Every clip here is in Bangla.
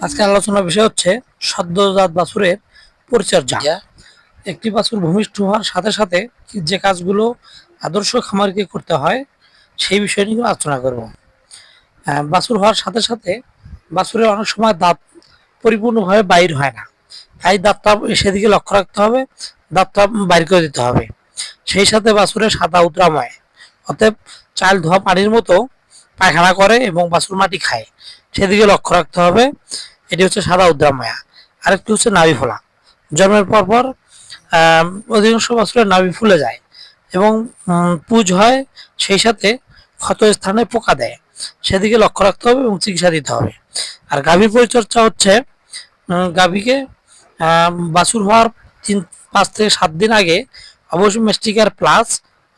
আজকে আলোচনার বিষয় হচ্ছে সদ্যজাত বাছুরের পরিচর্যা। একটি বাছুর ভূমিষ্ঠ হওয়ার সাথে সাথে যে কাজগুলো আদর্শ খামারকে করতে হয় সেই বিষয় নিয়ে আলোচনা করব। বাছুর হওয়ার সাথে সাথে বাছুরের অনেক সময় দাঁত পরিপূর্ণভাবে বাইর হয় না। তাই দাঁতটা সেদিকে লক্ষ্য রাখতে হবে দাঁতটা বাইর করে দিতে হবে। সেই সাথে বাছুরের সাদা উদ্রাময় অতএব চাল ধোয়া পানির মতো পায়খানা করে এবং বাছুর মাটি খায়। সেদিকে লক্ষ্য রাখতে হবে, এটি হচ্ছে সাদা উদ্রাময়া আরেকটি হচ্ছে নাভি ফোলা। জন্মের পর পর অধিকাংশ বাছুরের নাভি ফুলে যায় এবং পুজ হয়, সেই সাথে ক্ষত স্থানে পোকা দেয়। সেদিকে লক্ষ্য রাখতে হবে এবং চিকিৎসা দিতে হবে। আর গাভীর পরিচর্যা হচ্ছে গাভীকে বাছুর হওয়ার তিন, পাঁচ থেকে সাত দিন আগে অবশ্যই মেস্টিকার প্লাস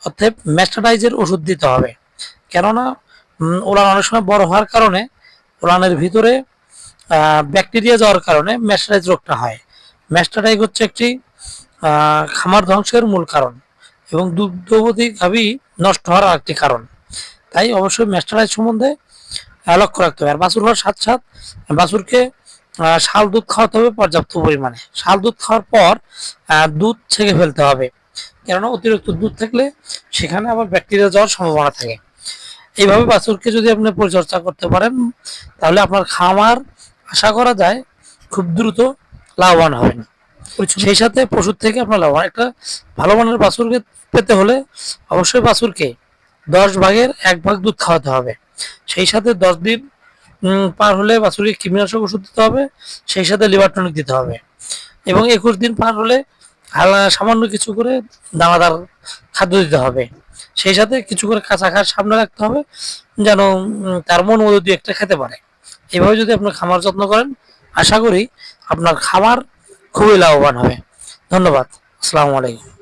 অর্থাৎ ম্যাস্টাডাইজের ওষুধ দিতে হবে। কেননা ওলান অনেক সময় বড় হওয়ার কারণে ওলানের ভিতরে ব্যাকটেরিয়া যাওয়ার কারণে ম্যাস্টারাইজ রোগটা হয়। ম্যাস্টারাইজ হচ্ছে একটি খামার ধ্বংসের মূল কারণ এবং দুগ্ধবতী নষ্ট হওয়ার একটি কারণ। তাই অবশ্যই ম্যাস্টারাইজ সম্বন্ধে লক্ষ্য রাখতে হবে। আর বাছুর হওয়ার সাথে সাথে, বাছুরকে শাল দুধ খাওয়াতে হবে পর্যাপ্ত পরিমাণে। শাল দুধ খাওয়ার পর দুধ ছেঁকে ফেলতে হবে। কেননা অতিরিক্ত দুধ থাকলে সেখানে আবার ব্যাকটেরিয়া যাওয়ার সম্ভাবনা থাকে। এইভাবে বাছুরকে যদি আপনি পরিচর্যা করতে পারেন তাহলে আপনার খামার আশা করা যায় খুব দ্রুত লাভবান হবেন সেই সাথে পশুর থেকে আপনার লাভবান। একটা ভালো মানের বাছুরকে পেতে হলে অবশ্যই বাছুরকে দশ ভাগের এক ভাগ দুধ খাওয়াতে হবে। সেই সাথে দশ দিন পার হলে বাছুরকে কৃমিনাশক ওষুধ দিতে হবে সেই সাথে লিভার টনিক দিতে হবে। এবং একুশ দিন পার হলে সামান্য কিছু করে দানাদার খাদ্য দিতে হবে। সেই সাথে কিছু করে কাঁচা ঘাস সামনে রাখতে হবে, যেন তার মন মতো দিয়ে একটা খেতে পারে। এভাবে যদি আপনার খামার যত্ন করেন, আশা করি আপনার খামার খুবই লাভবান হবে। ধন্যবাদ। আসসালামু আলাইকুম।